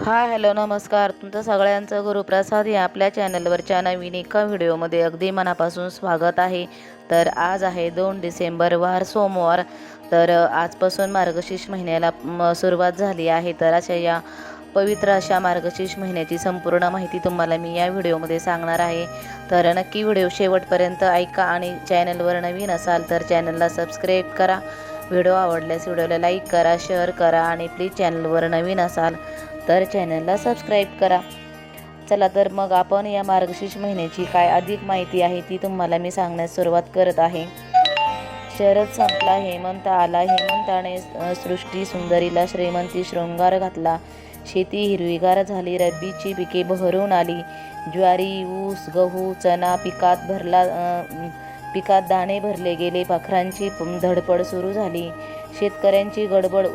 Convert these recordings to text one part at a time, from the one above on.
Hi hello नमस्कार. तुमचं सगळ्यांचं गुरुप्रसाद या आपल्या चॅनलवरच्या नवीन एका व्हिडिओमध्ये अगदी मनापासून स्वागत आहे. तर आज आहे दोन डिसेंबर वार सोमवार. तर आजपासून मार्गशीर्ष महिन्याला सुरुवात झाली आहे. तर अशा या पवित्र अशा मार्गशीर्ष महिन्याची संपूर्ण माहिती तुम्हाला मी या व्हिडिओमध्ये सांगणार आहे. तर नक्की व्हिडिओ शेवटपर्यंत ऐका आणि चॅनलवर नवीन असाल तर चॅनलला सबस्क्राईब करा. व्हिडिओ आवडल्यास व्हिडिओला लाईक करा शेअर करा आणि प्लीज चॅनलवर नवीन असाल तर चॅनलला सबस्क्राईब करा. चला तर मग आपण या मार्गशीर्ष महिन्याची काय अधिक माहिती आहे ती तुम्हाला मी सांगण्यास सुरुवात करत आहे. शरद संपला हेमंत आला हेमंताने सृष्टी सुंदरीला श्रीमंती शृंगार घातला. शेती हिरवीगार झाली रब्बीची पिके बहरून आली. ज्वारी ऊस गहू चणा पिकात भरला पिकात दाणे भरले गेले पाखरांची धडपड सुरू झाली. शेतकऱ्यांची गडबड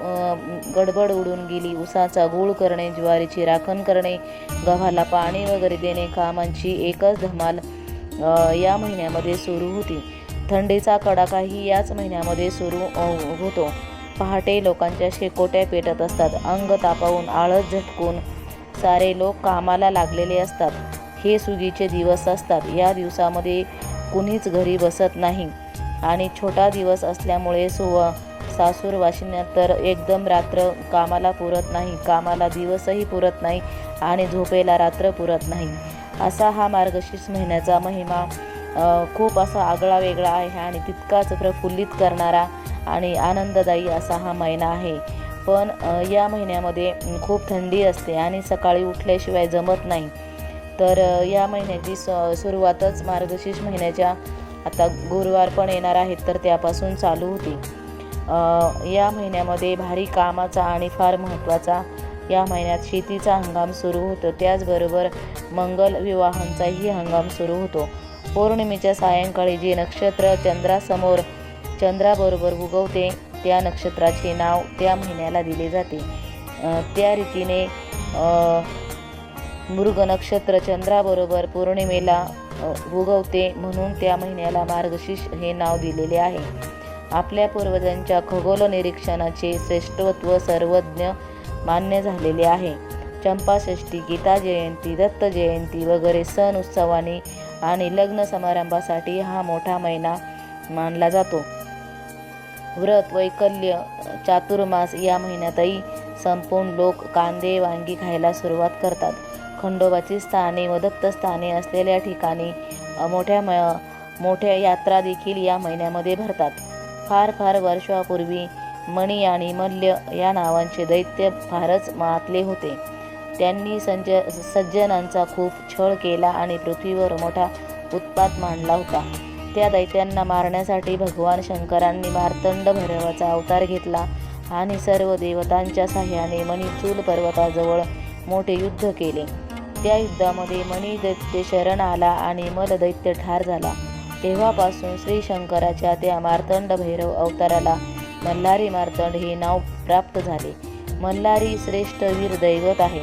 गडबड उडून गेली. उसाचा गूळ करणे ज्वारीची राखण करणे गव्हाला पाणी वगैरे देणे कामांची एकच धमाल या महिन्यामध्ये सुरू होती. थंडीचा कडाकाही याच महिन्यामध्ये सुरू होतो. पहाटे लोकांच्या शेकोट्या पेटत असतात. अंग तापावून आळस झटकून सारे लोक कामाला लागलेले असतात. हे सुगीचे दिवस असतात. या दिवसामध्ये कुणीच घरी बसत नाही. आणि छोटा दिवस असल्यामुळे सुव सासूर वाशिन्या तर एकदम रात्र कामाला पुरत नाही कामाला दिवसही पुरत नाही आणि झोपेला रात्र पुरत नाही. असा हा मार्गशीर्ष महिन्याचा महिमा खूप असा आगळा वेगळा आहे आणि तितकाच प्रफुल्लित करणारा आणि आनंददायी असा हा महिना आहे. पण या महिन्यामध्ये खूप थंडी असते आणि सकाळी उठल्याशिवाय जमत नाही. तर या महिन्याची स सुरुवातच मार्गशीर्ष महिन्याच्या आता गुरुवार पण येणार आहेत तर त्यापासून चालू होती. या महिन्यामध्ये भारी कामाचा आणि फार महत्त्वाचा या महिन्यात शेतीचा हंगाम सुरू होतो. त्याचबरोबर मंगल विवाहांचाही हंगाम सुरू होतो. पौर्णिमेच्या सायंकाळी जे नक्षत्र चंद्रासमोर चंद्राबरोबर उगवते त्या नक्षत्राचे नाव त्या महिन्याला दिले जाते. त्या रीतीने मृग नक्षत्र चंद्राबरोबर पौर्णिमेला उगवते म्हणून त्या महिन्याला मार्गशीर्ष हे नाव दिलेले आहे. आपल्या पूर्वजांच्या खगोल निरीक्षणाचे श्रेष्ठत्व सर्वज्ञ मान्य झालेले आहे. चंपाषष्ठी गीता जयंती दत्त जयंती वगैरे सण उत्सवाने आणि लग्न समारंभासाठी हा मोठा महिना मानला जातो. व्रत वैकल्य चातुर्मास या महिन्यातही संपूर्ण लोक कांदे वांगी खायला सुरुवात करतात. खंडोबाची स्थाने व दत्तस्थाने असलेल्या ठिकाणी मोठ्या म मोठ्या यात्रा देखील या महिन्यामध्ये भरतात. फार फार वर्षापूर्वी मणी आणि मल्य या नावांचे दैत्य फारच मातले होते. त्यांनी संज सज्जनांचा खूप छळ केला आणि पृथ्वीवर मोठा उत्पात मांडला होता. त्या दैत्यांना मारण्यासाठी भगवान शंकरांनी मार्तंड भैरवाचा अवतार घेतला आणि सर्व देवतांच्या साह्याने मणिचूल पर्वताजवळ मोठे युद्ध केले. त्या युद्धामध्ये मणी दैत्य शरण आला आणि मल दैत्य ठार झाला. तेव्हापासून श्री शंकराच्या त्या मार्तंड भैरव अवताराला मल्हारी मार्तंड हे नाव प्राप्त झाले. मल्हारी श्रेष्ठ वीर दैवत आहे.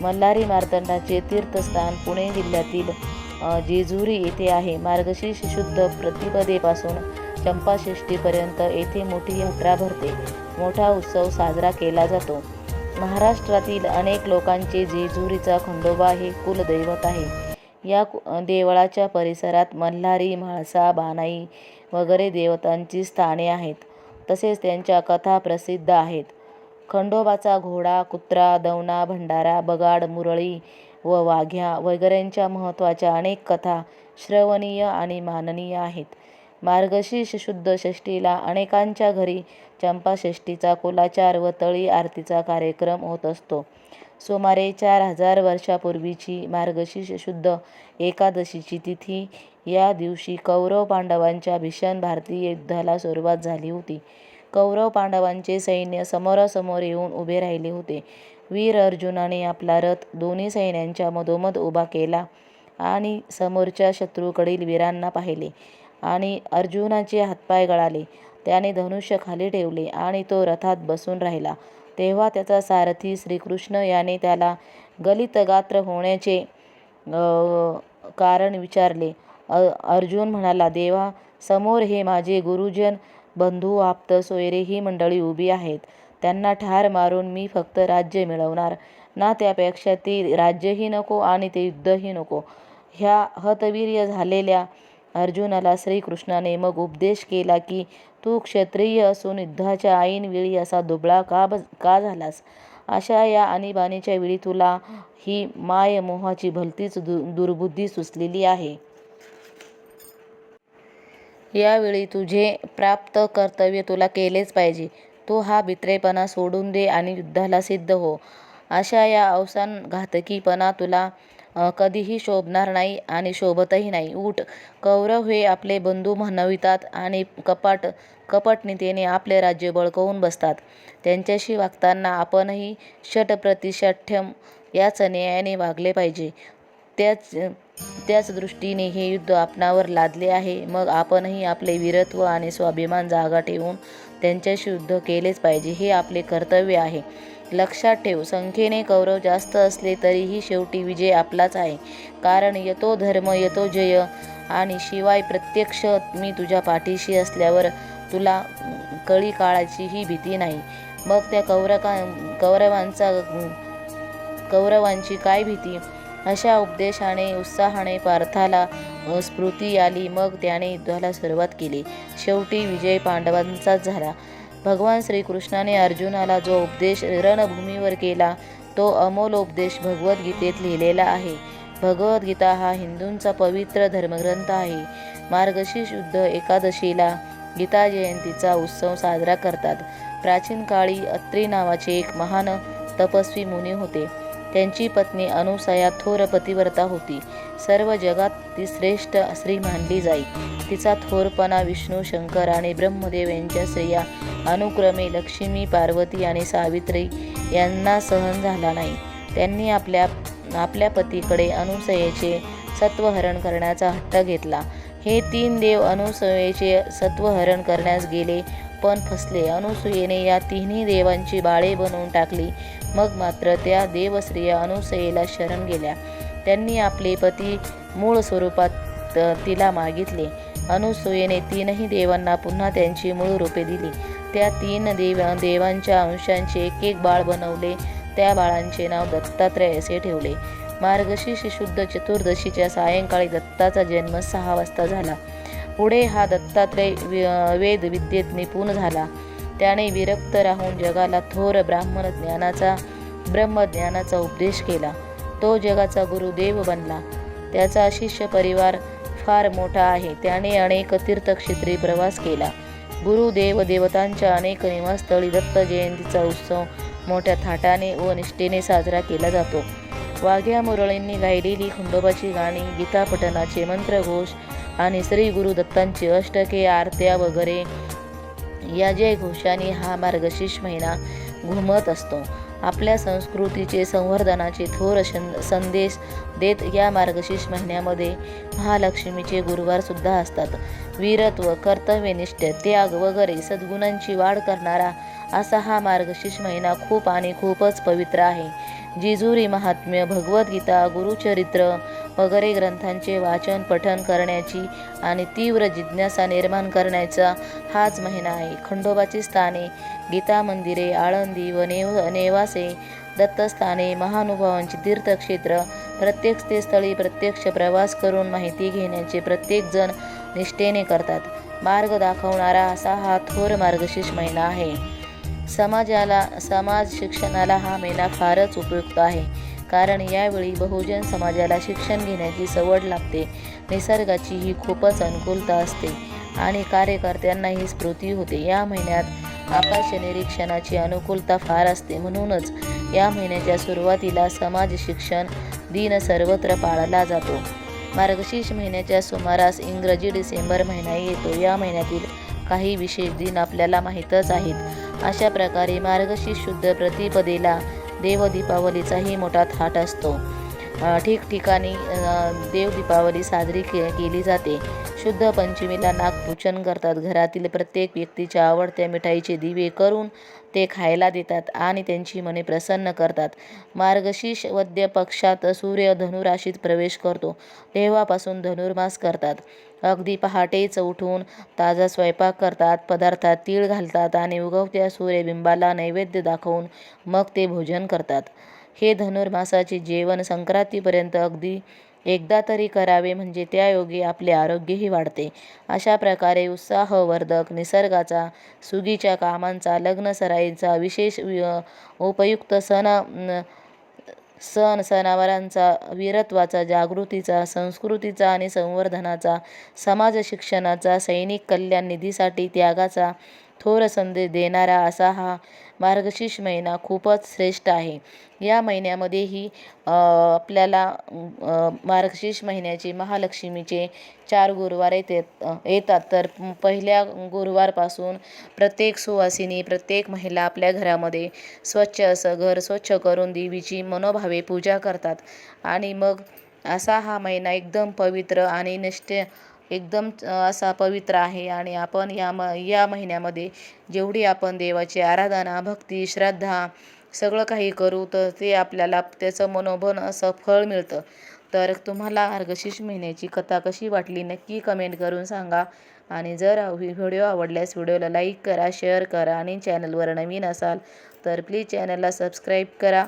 मल्हारी मार्तंडाचे तीर्थस्थान पुणे जिल्ह्यातील जेजुरी येथे आहे. मार्गशीर्ष शुद्ध प्रतिपदेपासून चंपाषष्ठीपर्यंत येथे मोठी यात्रा भरते. मोठा उत्सव साजरा केला जातो. महाराष्ट्रातील अनेक लोकांचे जेजुरीचा खंडोबा हे कुलदैवत आहे. या कु- देवळाच्या परिसरात मल्हारी म्हाळसा बानाई वगैरे देवतांची स्थाने आहेत. तसेच त्यांच्या कथा प्रसिद्ध आहेत. खंडोबाचा घोडा कुत्रा दवना भंडारा बगाड मुरळी व वाघ्या वगैरेंच्या महत्त्वाच्या अनेक कथा श्रवणीय आणि माननीय आहेत. मार्गशीर्ष शुद्ध षष्टीला अनेकांच्या घरी चंपाषष्ठीचा कुलाचार व तळी आरतीचा कार्यक्रम होत असतो. सुमारे चार हजार वर्षापूर्वीची मार्गशीर्ष शुद्ध एकादशीची तिथी. या दिवशी कौरव पांडवांच्या भीषण भारतीय युद्धाला सुरुवात झाली होती. कौरव पांडवांचे सैन्य समोरासमोर येऊन उभे राहिले होते. वीर अर्जुनाने आपला रथ दोन्ही सैन्यांच्या मधोमध उभा केला आणि समोरच्या शत्रूकडील वीरांना पाहिले आणि अर्जुनाचे हातपाय गळाले. त्याने धनुष्य खाली ठेवले आणि तो रथात बसून राहिला. तेव्हा त्याचा सारथी श्रीकृष्ण याने त्याला गलित गात्र होण्याचे कारण विचारले. अ अर्जुन म्हणाला देवा समोर हे माझे गुरुजन बंधू आप्त सोयरे ही मंडळी उभी आहेत. त्यांना ठार मारून मी फक्त राज्य मिळवणार. ना त्यापेक्षा ते राज्यही नको आणि ते युद्धही नको. ह्या हतवीर्य झालेल्या अर्जुनाला श्रीकृष्णाने मग उपदेश केला की तू क्षत्रिय असून युद्धाच्या ऐनवेळी असा दुबळा का ब का झालास? अशा या आणीबाणीच्या वेळी तुला ही मायमोहाची भलतीच दु दुर्बुद्धी सुचलेली आहे. यावेळी तुझे प्राप्त कर्तव्य तुला केलेच पाहिजे. तू हा भित्रेपणा सोडून दे आणि युद्धाला सिद्ध हो. अशा या अवसान घातकीपणा तुला कधीही शोभणार नाही आणि शोभतही नाही. उठ कौरव हे आपले बंधू म्हणवितात आणि कपाट कपटनीतीने आपले राज्य बळकवून बसतात. त्यांच्याशी वागताना आपणही षटप्रतिषठ्यम याच न्यायाने वागले पाहिजे. त्याच त्याच दृष्टीने हे युद्ध आपणावर लादले आहे. मग आपणही आपले वीरत्व आणि स्वाभिमान जागा ठेवून त्यांच्याशी युद्ध केलेच पाहिजे. हे आपले कर्तव्य आहे. लक्षात ठेव. संख्येने कौरव जास्त असले तरीही शेवटी विजय आपलाच आहे. कारण यतो धर्म यतो जय आणि शिवाय प्रत्यक्ष मी तुझ्या पाठीशी असल्यावर तुला कळी काळाचीही भीती नाही. मग त्या कौरका कौरवांचा कौरवांची काय भीती? अशा उपदेशाने उत्साहाने पार्थाला स्फूर्ती आली. मग त्याने युद्धाला सुरुवात केली. शेवटी विजय पांडवांचाच झाला. भगवान श्रीकृष्णाने अर्जुनाला जो उपदेश रणभूमीवर केला तो अमोल उपदेश भगवद्गीतेत लिहिलेला आहे. भगवद्गीता हा हिंदूंचा पवित्र धर्मग्रंथ आहे. मार्गशीर्ष युद्ध एकादशीला गीता जयंतीचा उत्सव साजरा करतात. प्राचीन काळी अत्री नावाचे एक महान तपस्वी मुनी होते. त्यांची पत्नी अनुसया थोर पतिव्रता होती. सर्व जगात ती श्रेष्ठ स्त्री मानली जाई. तिचा थोरपणा विष्णू शंकर आणि ब्रह्मदेव यांच्या स्त्रिया अनुक्रमे लक्ष्मी पार्वती आणि सावित्री यांना सहन झाला नाही. त्यांनी आपल्या आपल्या पतीकडे अनुसयेचे सत्वहरण करण्याचा हट्ट घेतला. हे तीन देव अनुसयेचे सत्वहरण करण्यास गेले पण फसले. अनुसूयेने या तिन्ही देवांची बाळे बनवून टाकली. मग मात्र त्या देवस्त्रिया अनुसयेला शरण गेल्या. त्यांनी आपले पती मूळ स्वरूपात तिला मागितले. अनुसूयेने तीनही देवांना पुन्हा त्यांची मूळ रूपे दिली. त्या तीन देव देवांच्या अंशांचे एक एक बाळ बनवले. त्या बाळांचे नाव दत्तात्रय असे ठेवले. मार्गशीर्ष शुद्ध चतुर्दशीच्या सायंकाळी दत्ताचा जन्म सहा वाजता झाला. पुढे हा दत्तात्रय वेद विद्येत निपुण झाला. त्याने विरक्त राहून जगाला थोर ब्राह्मण ज्ञानाचा ब्रह्मज्ञानाचा उपदेश केला. तो जगाचा गुरुदेव बनला. त्याचा शिष्य परिवार फार मोठा आहे. त्याने अनेक तीर्थक्षेत्री प्रवास केला. गुरुदेव देवतांच्या अनेक निवासस्थळी दत्त जयंतीचा उत्सव मोठ्या थाटाने व निष्ठेने साजरा केला जातो. वाघ्या मुरळींनी गायलेली खंडोबाची गाणी गीतापठणाचे मंत्रघोष आणि श्री गुरु दत्तांची अष्टके आरत्या वगैरे या जय घोषाने हा मार्गशीर्ष महिना घुमत असतो. आपल्या संस्कृतीचे संवर्धनाचे थोर संदेश देत या मार्गशीर्ष महिन्यामध्ये महालक्ष्मीचे गुरुवारसुद्धा असतात. वीरत्व कर्तव्यनिष्ठ त्याग वगैरे सद्गुणांची वाढ करणारा असा हा मार्गशीर्ष महिना खूप आणि खूपच पवित्र आहे. जिजुरी महात्म्य भगवद्गीता गुरुचरित्र वगैरे ग्रंथांचे वाचन पठन करण्याची आणि तीव्र जिज्ञासा निर्माण करण्याचा हाच महिना आहे. खंडोबाची स्थाने गीता मंदिरे आळंदी व नेव नेवासे दत्तस्थाने महानुभावांची तीर्थक्षेत्र प्रत्येक स्थळी प्रत्यक्ष प्रवास करून माहिती घेण्याचे प्रत्येकजण निष्ठेने करतात. मार्ग दाखवणारा असा हा थोर मार्गशीर्ष महिना आहे. समाजाला समाज शिक्षणाला हा महिना फारच उपयुक्त आहे. कारण यावेळी बहुजन समाजाला शिक्षण घेण्याची सवड लागते. निसर्गाची ही खूपच अनुकूलता असते आणि कार्यकर्त्यांना ही स्फूर्ती होते. या महिन्यात आकाश निरीक्षणाची अनुकूलता फार असते. म्हणूनच या महिन्याच्या सुरुवातीला समाज शिक्षण दिन सर्वत्र पाळला जातो. मार्गशीर्ष महिन्याच्या सुमारास इंग्रजी डिसेंबर महिना येतो. या महिन्यातील काही विशेष दिन आपल्याला माहीतच आहेत. अशा प्रकारे मार्गशीर्ष शुद्ध प्रतिपदेला देव दीपावलीचाही मोठा थाट असतो. ठिकठिकाणी देव दीपावली साजरी के केली जाते. शुद्ध पंचमीला नागपूजन करतात. घरातील प्रत्येक व्यक्तीच्या आवडत्या मिठाईचे दिवे करून ते खायला देतात आणि त्यांची मने प्रसन्न करतात. मार्गशीर्ष वद्य पक्षात सूर्य धनुराशीत प्रवेश करतो. तेव्हापासून धनुर्मास करतात. अगदी पहाटेच उठून ताजा स्वयंपाक करतात. पदार्थात तीळ घालतात आणि उगवत्या सूर्यबिंबाला नैवेद्य दाखवून मग ते भोजन करतात. हे धनुर्मासाचे जेवण संक्रांतीपर्यंत अगदी एकदा तरी करावे म्हणजे त्यायोगे आपले आरोग्यही वाढते. अशा प्रकारे उत्साहवर्धक निसर्गाचा सुगीच्या कामांचा लग्नसराईचा विशेष उपयुक्त सण सण सणावारांचा वीरत्वाचा जागृतीचा संस्कृतीचा आणि संवर्धनाचा समाज शिक्षणाचा सैनिक कल्याण निधीसाठी त्यागाचा थोर संदेश देणारा असा हा मार्गशीर्ष महिना खूपच श्रेष्ठ आहे. या महिन्यामध्येही आपल्याला मार्गशीर्ष महिन्याचे महालक्ष्मीचे चार गुरुवार येते येतात. तर पहिल्या गुरुवारपासून प्रत्येक सुवासिनी प्रत्येक महिला आपल्या घरामध्ये स्वच्छ असं घर स्वच्छ करून देवीची मनोभावे पूजा करतात. आणि मग असा हा महिना एकदम पवित्र आणि निष्ठ एकदम असा पवित्र आहे. आणि आपण या म या महिन्यामध्ये जेवढी आपण देवाची आराधना भक्ती श्रद्धा सगळं काही करू तर ते आपल्याला त्याचं मनोबन असं फळ मिळतं. तर तुम्हाला मार्गशीर्ष महिन्याची कथा कशी वाटली नक्की कमेंट करून सांगा. आणि जर व्हिडिओ आवडल्यास व्हिडिओला लाईक करा शेअर करा आणि चॅनलवर नवीन असाल तर प्लीज चॅनलला सबस्क्राईब करा.